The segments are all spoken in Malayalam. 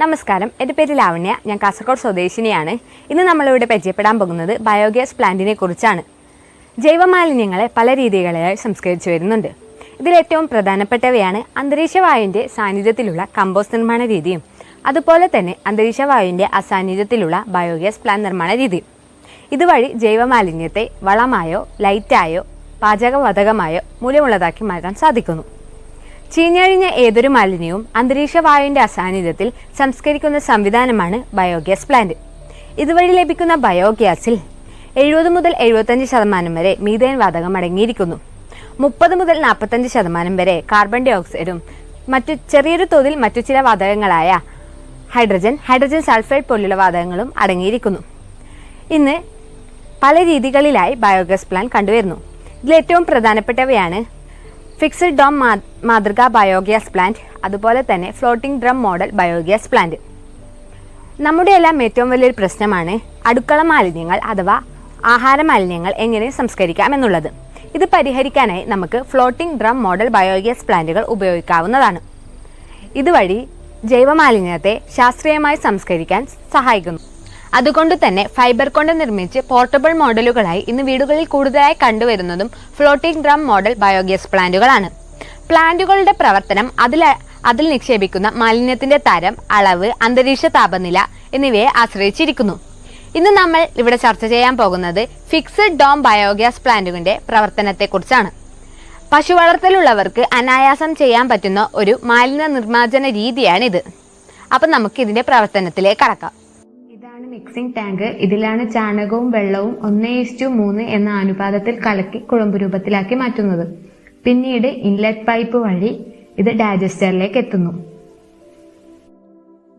നമസ്കാരം. എന്റെ പേര് ലാവണ്യ. ഞാൻ കാസർഗോഡ് സ്വദേശിനിയാണ്. ഇന്ന് നമ്മളിവിടെ പരിചയപ്പെടാൻ പോകുന്നത് ബയോഗ്യാസ് പ്ലാന്റിനെ കുറിച്ചാണ്. ജൈവമാലിന്യങ്ങളെ പല രീതികളിലായി സംസ്കരിച്ചു വരുന്നുണ്ട്. ഇതിലേറ്റവും പ്രധാനപ്പെട്ടവയാണ് അന്തരീക്ഷവായുവിന്റെ സാന്നിധ്യത്തിലുള്ള കമ്പോസ്റ്റ് നിർമ്മാണ രീതിയും അതുപോലെ തന്നെ അന്തരീക്ഷവായുവിന്റെ അസാന്നിധ്യത്തിലുള്ള ബയോഗ്യാസ് പ്ലാന്റ് നിർമ്മാണ രീതിയും. ഇതുവഴി ജൈവമാലിന്യത്തെ വളമായോ ലൈറ്റായോ പാചകവാതകമായോ മൂല്യമുള്ളതാക്കി മാറ്റാൻ സാധിക്കുന്നു. ചീഞ്ഞഴിഞ്ഞ ഏതൊരു മാലിന്യവും അന്തരീക്ഷ വായുവിന്റെ അസാന്നിധ്യത്തിൽ സംസ്കരിക്കുന്ന സംവിധാനമാണ് ബയോഗ്യാസ് പ്ലാന്റ്. ഇതുവഴി ലഭിക്കുന്ന ബയോഗ്യാസിൽ എഴുപത് മുതൽ എഴുപത്തഞ്ച് ശതമാനം വരെ മീഥേൻ വാതകം അടങ്ങിയിരിക്കുന്നു. മുപ്പത് മുതൽ നാൽപ്പത്തഞ്ച് ശതമാനം വരെ കാർബൺ ഡൈ ഓക്സൈഡും മറ്റു ചെറിയൊരു തോതിൽ മറ്റു ചില വാതകങ്ങളായ ഹൈഡ്രജൻ ഹൈഡ്രജൻ സൾഫൈഡ് പോലുള്ള വാതകങ്ങളും അടങ്ങിയിരിക്കുന്നു. ഇന്ന് പല രീതികളിലായി ബയോഗ്യാസ് പ്ലാന്റ് കണ്ടുവരുന്നു. ഇതിൽ ഏറ്റവും പ്രധാനപ്പെട്ടവയാണ് ഫിക്സഡ് ഡോം മാതൃക ബയോഗ്യാസ് പ്ലാന്റ് അതുപോലെ തന്നെ floating drum model biogas plant നമ്മുടെ എല്ലാം ഏറ്റവും വലിയൊരു പ്രശ്നമാണ് അടുക്കള മാലിന്യങ്ങൾ അഥവാ ആഹാര മാലിന്യങ്ങൾ എങ്ങനെ സംസ്കരിക്കാം എന്നുള്ളത്. ഇത് പരിഹരിക്കാനായി നമുക്ക് ഫ്ലോട്ടിംഗ് ഡ്രം മോഡൽ ബയോഗ്യാസ് പ്ലാന്റുകൾ ഉപയോഗിക്കാവുന്നതാണ്. ഇതുവഴി ജൈവമാലിന്യത്തെ ശാസ്ത്രീയമായി സംസ്കരിക്കാൻ സഹായിക്കുന്നു. അതുകൊണ്ട് തന്നെ ഫൈബർ കൊണ്ട് നിർമ്മിച്ച് പോർട്ടബിൾ മോഡലുകളായി ഇന്ന് വീടുകളിൽ കൂടുതലായി കണ്ടുവരുന്നതും ഫ്ലോട്ടിംഗ് ഡ്രം മോഡൽ ബയോഗ്യാസ് പ്ലാന്റുകളാണ് പ്ലാന്റുകളുടെ പ്രവർത്തനം അതിൽ അതിൽ നിക്ഷേപിക്കുന്ന മാലിന്യത്തിന്റെ തരം അളവ് അന്തരീക്ഷ താപനില എന്നിവയെ ആശ്രയിച്ചിരിക്കുന്നു. ഇന്ന് നമ്മൾ ഇവിടെ ചർച്ച ചെയ്യാൻ പോകുന്നത് ഫിക്സഡ് ഡോം ബയോഗ്യാസ് പ്ലാന്റുകളുടെ പ്രവർത്തനത്തെക്കുറിച്ചാണ്. പശു വളർത്തലുള്ളവർക്ക് അനായാസം ചെയ്യാൻ പറ്റുന്ന ഒരു മാലിന്യ നിർമ്മാർജന രീതിയാണിത്. അപ്പം നമുക്ക് ഇതിന്റെ പ്രവർത്തനത്തിലേക്ക് കടക്കാം. മിക്സിംഗ് ടാങ്ക് ഇതിലാണ് ചാണകവും വെള്ളവും ഒന്ന് ഇസ്റ്റു മൂന്ന് എന്ന അനുപാതത്തിൽ കലക്കി കുഴമ്പ് രൂപത്തിലാക്കി മാറ്റുന്നത്. പിന്നീട് ഇൻലെറ്റ് പൈപ്പ് വഴി ഇത് ഡൈജസ്റ്ററിലേക്ക് എത്തുന്നു.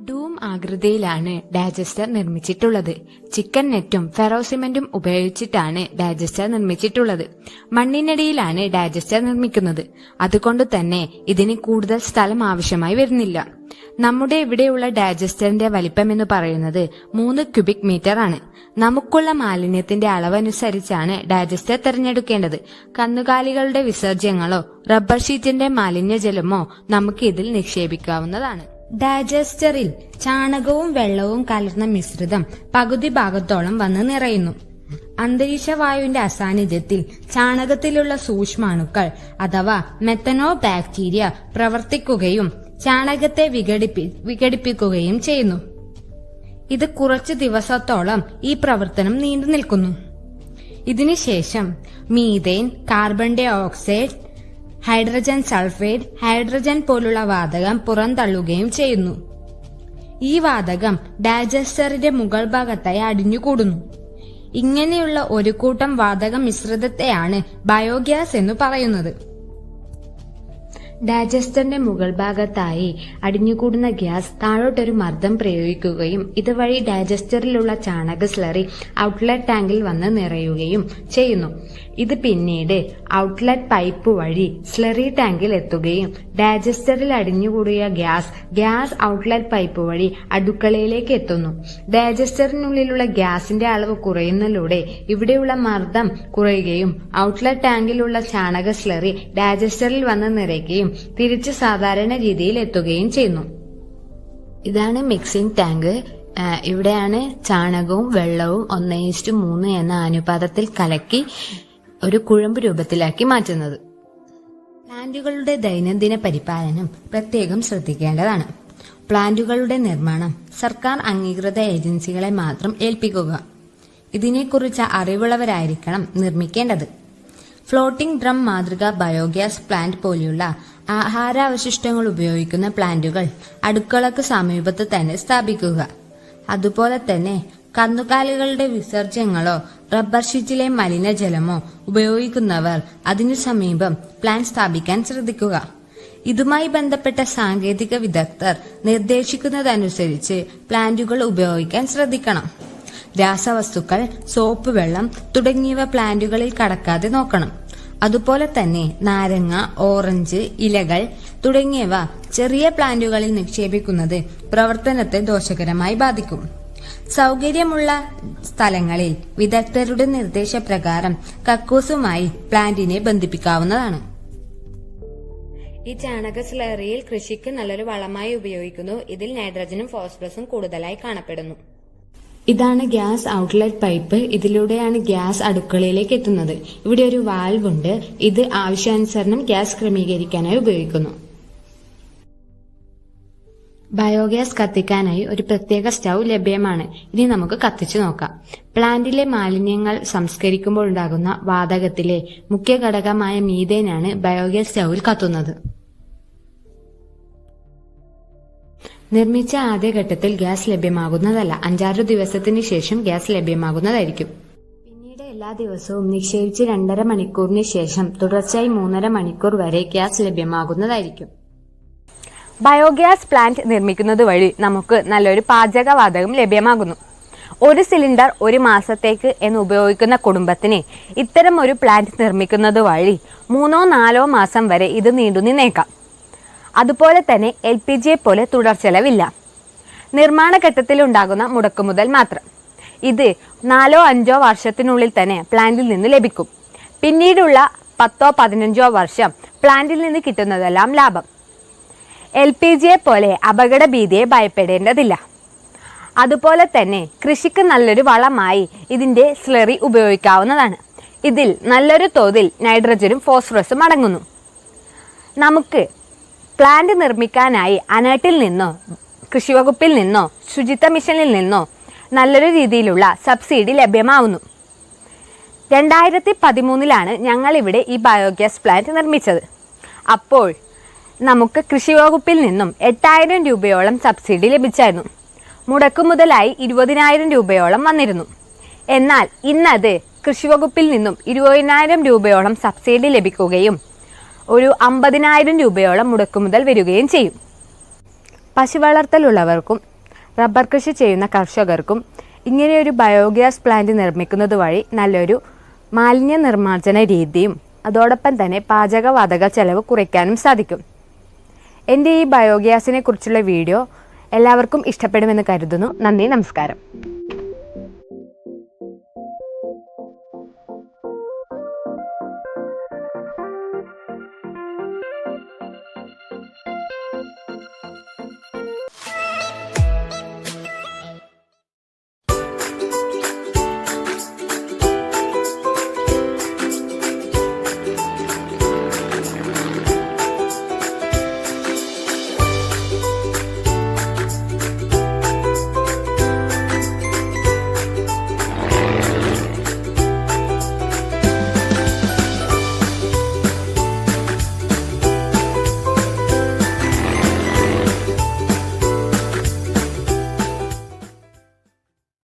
ഡൂം ആകൃതിയിലാണ് ഡൈജസ്റ്റർ നിർമ്മിച്ചിട്ടുള്ളത്. ചിക്കൻ നെറ്റും ഫെറോസിമെന്റും ഉപയോഗിച്ചിട്ടാണ് ഡൈജസ്റ്റർ നിർമ്മിച്ചിട്ടുള്ളത്. മണ്ണിനടിയിലാണ് ഡൈജസ്റ്റർ നിർമ്മിക്കുന്നത്. അതുകൊണ്ട് തന്നെ ഇതിന് കൂടുതൽ സ്ഥലം ആവശ്യമായി വരുന്നില്ല. നമ്മുടെ ഇവിടെയുള്ള ഡൈജസ്റ്ററിന്റെ വലിപ്പം എന്ന് പറയുന്നത് മൂന്ന് ക്യൂബിക് മീറ്റർ ആണ്. നമുക്കുള്ള മാലിന്യത്തിന്റെ അളവനുസരിച്ചാണ് ഡൈജസ്റ്റർ തിരഞ്ഞെടുക്കേണ്ടത്. കന്നുകാലികളുടെ വിസർജ്യങ്ങളോ റബ്ബർ ഷീറ്റിന്റെ മാലിന്യജലമോ നമുക്ക് ഇതിൽ നിക്ഷേപിക്കാവുന്നതാണ്. ഡൈജസ്റ്ററിൽ ചാണകവും വെള്ളവും കലർന്ന മിശ്രിതം പകുതി ഭാഗത്തോളം വന്ന് നിറയുന്നു. അന്തരീക്ഷവായുവിന്റെ അസാന്നിധ്യത്തിൽ ചാണകത്തിലുള്ള സൂക്ഷ്മാണുക്കൾ അഥവാ മെത്തനോ ബാക്ടീരിയ പ്രവർത്തിക്കുകയും ചാണകത്തെ വിഘടിപ്പി വിഘടിപ്പിക്കുകയും ചെയ്യുന്നു. ഇത് കുറച്ചു ദിവസത്തോളം ഈ പ്രവർത്തനം നീണ്ടു നിൽക്കുന്നു ഇതിനുശേഷം methane carbon dioxide hydrogen sulphide hydrogen പോലുള്ള വാതകം പുറന്തള്ളുകയും ചെയ്യുന്നു. ഈ വാതകം ഡൈജസ്റ്ററിന്റെ മുകൾ ഭാഗത്തായി അടിഞ്ഞുകൂടുന്നു. ഇങ്ങനെയുള്ള ഒരു കൂട്ടം വാതക മിശ്രിതത്തെയാണ് ബയോഗ്യാസ് എന്ന് പറയുന്നത്. ഡൈജസ്റ്ററിന്റെ മുകൾ ഭാഗത്തായി അടിഞ്ഞുകൂടുന്ന ഗ്യാസ് താഴോട്ടൊരു മർദ്ദം പ്രയോഗിക്കുകയും ഇതുവഴി ഡൈജസ്റ്ററിലുള്ള ചാണക സ്ലറി ഔട്ട്ലെറ്റ് ടാങ്കിൽ വന്ന് നിറയുകയും ചെയ്യുന്നു. ഇത് പിന്നീട് ഔട്ട്ലെറ്റ് പൈപ്പ് വഴി സ്ലറി ടാങ്കിൽ എത്തുകയും ഡൈജസ്റ്ററിൽ അടിഞ്ഞുകൂടിയ ഗ്യാസ് ഗ്യാസ് ഔട്ട്ലെറ്റ് പൈപ്പ് വഴി അടുക്കളയിലേക്ക് എത്തുന്നു. ഡൈജസ്റ്ററിനുള്ളിലുള്ള ഗ്യാസിന്റെ അളവ് കുറയുന്നതിലൂടെ ഇവിടെയുള്ള മർദ്ദം കുറയുകയും ഔട്ട്ലെറ്റ് ടാങ്കിലുള്ള ചാണക സ്ലറി ഡൈജസ്റ്ററിൽ വന്ന് നിറയ്ക്കുകയും തിരിച്ച് സാധാരണ രീതിയിൽ എത്തുകയും ചെയ്യുന്നു. ഇതാണ് മിക്സിംഗ് ടാങ്ക് ഇവിടെയാണ് ചാണകവും വെള്ളവും ഒന്ന് ഈസ്റ്റ് മൂന്ന് എന്ന അനുപാതത്തിൽ കലക്കി ഒരു കുഴമ്പ് രൂപത്തിലാക്കി മാറ്റുന്നത്. പ്ലാന്റുകളുടെ ദൈനംദിന പരിപാലനം പ്രത്യേകം ശ്രദ്ധിക്കേണ്ടതാണ്. പ്ലാന്റുകളുടെ നിർമ്മാണം സർക്കാർ അംഗീകൃത ഏജൻസികളെ മാത്രം ഏൽപ്പിക്കുക. ഇതിനെക്കുറിച്ച് അറിവുള്ളവരായിരിക്കണം നിർമ്മിക്കേണ്ടത്. ഫ്ലോട്ടിംഗ് ഡ്രം മാതൃക ബയോഗ്യാസ് പ്ലാന്റ് പോലെയുള്ള ആഹാരാവശിഷ്ടങ്ങൾ ഉപയോഗിക്കുന്ന പ്ലാന്റുകൾ അടുക്കളക്ക് സമീപത്ത് തന്നെ സ്ഥാപിക്കുക. അതുപോലെ തന്നെ കന്നുകാലികളുടെ വിസർജ്യങ്ങളോ റബ്ബർ ഷീറ്റിലെ മലിനജലമോ ഉപയോഗിക്കുന്നവർ അതിനു സമീപം പ്ലാന്റ് സ്ഥാപിക്കാൻ ശ്രദ്ധിക്കുക. ഇതുമായി ബന്ധപ്പെട്ട സാങ്കേതിക വിദഗ്ധർ നിർദ്ദേശിക്കുന്നതനുസരിച്ച് പ്ലാന്റുകൾ ഉപയോഗിക്കാൻ ശ്രദ്ധിക്കണം. രാസവസ്തുക്കൾ സോപ്പ് വെള്ളം തുടങ്ങിയവ പ്ലാന്റുകളിൽ കടക്കാതെ നോക്കണം. അതുപോലെ തന്നെ നാരങ്ങ ഓറഞ്ച് ഇലകൾ തുടങ്ങിയവ ചെറിയ പ്ലാന്റുകളിൽ നിക്ഷേപിക്കുന്നത് പ്രവർത്തനത്തെ ദോഷകരമായി ബാധിക്കും. സൗകര്യമുള്ള സ്ഥലങ്ങളിൽ വിദഗ്ധരുടെ നിർദ്ദേശപ്രകാരം കക്കൂസുമായി പ്ലാന്റിനെ ബന്ധിപ്പിക്കാവുന്നതാണ്. ഈ ചാണക സ്ലറിയിൽ കൃഷിക്ക് നല്ലൊരു വളമായി ഉപയോഗിക്കുന്നു. ഇതിൽ നൈട്രജനും ഫോസ്ഫറസും കൂടുതലായി കാണപ്പെടുന്നു. ഇതാണ് ഗ്യാസ് ഔട്ട്ലെറ്റ് പൈപ്പ്. ഇതിലൂടെയാണ് ഗ്യാസ് അടുക്കളയിലേക്ക് എത്തുന്നത്. ഇവിടെ ഒരു വാൽവ് ഉണ്ട്. ഇത് ആവശ്യാനുസരണം ഗ്യാസ് ക്രമീകരിക്കാനായി ഉപയോഗിക്കുന്നു. ബയോഗ്യാസ് കത്തിക്കാനായി ഒരു പ്രത്യേക സ്റ്റൗ ലഭ്യമാണ്. ഇനി നമുക്ക് കത്തിച്ചു നോക്കാം. പ്ലാന്റിലെ മാലിന്യങ്ങൾ സംസ്കരിക്കുമ്പോൾ ഉണ്ടാകുന്ന വാതകത്തിലെ മുഖ്യ ഘടകമായ മീതേനാണ് ബയോഗ്യാസ് സ്റ്റൗവിൽ കത്തുന്നത്. നിർമ്മിച്ച ആദ്യഘട്ടത്തിൽ ഗ്യാസ് ലഭ്യമാകുന്നതല്ല. അഞ്ചാറ് ദിവസത്തിന് ശേഷം ഗ്യാസ് ലഭ്യമാകുന്നതായിരിക്കും. പിന്നീട് എല്ലാ ദിവസവും നിക്ഷേപിച്ച് രണ്ടര മണിക്കൂറിന് ശേഷം തുടർച്ചയായി മൂന്നര മണിക്കൂർ വരെ ഗ്യാസ് ലഭ്യമാകുന്നതായിരിക്കും. ബയോഗ്യാസ് പ്ലാന്റ് നിർമ്മിക്കുന്നത് വഴി നമുക്ക് നല്ലൊരു പാചകവാതകം ലഭ്യമാകുന്നു. ഒരു സിലിണ്ടർ ഒരു മാസത്തേക്ക് എന്ന് ഉപയോഗിക്കുന്ന കുടുംബത്തിന് ഇത്തരം ഒരു പ്ലാന്റ് നിർമ്മിക്കുന്നത് വഴി മൂന്നോ നാലോ മാസം വരെ ഇത് നീണ്ടു നിന്നേക്കാം അതുപോലെ തന്നെ എൽ പി ജിയെ പോലെ തുടർച്ചെലവില്ല നിർമ്മാണ ഘട്ടത്തിലുണ്ടാകുന്ന മുടക്കുമുതൽ മാത്രം. ഇത് നാലോ അഞ്ചോ വർഷത്തിനുള്ളിൽ തന്നെ പ്ലാന്റിൽ നിന്ന് ലഭിക്കും. പിന്നീടുള്ള പത്തോ പതിനഞ്ചോ വർഷം പ്ലാന്റിൽ നിന്ന് കിട്ടുന്നതെല്ലാം ലാഭം. എൽ പി ജിയെ പോലെ അപകട ഭീതിയെ ഭയപ്പെടേണ്ടതില്ല. അതുപോലെ തന്നെ കൃഷിക്ക് നല്ലൊരു വളമായി ഇതിന്റെ സ്ലറി ഉപയോഗിക്കാവുന്നതാണ്. ഇതിൽ നല്ലൊരു തോതിൽ നൈട്രജനും ഫോസ്ഫറസും അടങ്ങുന്നു. നമുക്ക് പ്ലാന്റ് നിർമ്മിക്കാനായി അനേട്ടിൽ നിന്നോ കൃഷിവകുപ്പിൽ നിന്നോ ശുചിത്വ മിഷനിൽ നിന്നോ നല്ലൊരു രീതിയിലുള്ള സബ്സിഡി ലഭ്യമാവുന്നു. രണ്ടായിരത്തി പതിമൂന്നിലാണ് ഞങ്ങളിവിടെ ഈ ബയോഗ്യാസ് പ്ലാന്റ് നിർമ്മിച്ചത്. അപ്പോൾ നമുക്ക് കൃഷിവകുപ്പിൽ നിന്നും എട്ടായിരം രൂപയോളം സബ്സിഡി ലഭിച്ചായിരുന്നു. മുടക്കുമുതലായി ഇരുപതിനായിരം രൂപയോളം വന്നിരുന്നു. എന്നാൽ ഇന്നത് കൃഷിവകുപ്പിൽ നിന്നും ഇരുപതിനായിരം രൂപയോളം സബ്സിഡി ലഭിക്കുകയും ഒരു അമ്പതിനായിരം രൂപയോളം മുടക്കുമുതൽ വരികയും ചെയ്യും. പശു വളർത്തലുള്ളവർക്കും റബ്ബർ കൃഷി ചെയ്യുന്ന കർഷകർക്കും ഇങ്ങനെയൊരു ബയോഗ്യാസ് പ്ലാന്റ് നിർമ്മിക്കുന്നത് വഴി നല്ലൊരു മാലിന്യ നിർമ്മാർജന രീതിയും അതോടൊപ്പം തന്നെ പാചകവാതക ചെലവ് കുറയ്ക്കാനും സാധിക്കും. എന്റെ ഈ ബയോഗ്യാസിനെ കുറിച്ചുള്ള വീഡിയോ എല്ലാവർക്കും ഇഷ്ടപ്പെടുമെന്ന് കരുതുന്നു. നന്ദി നമസ്കാരം.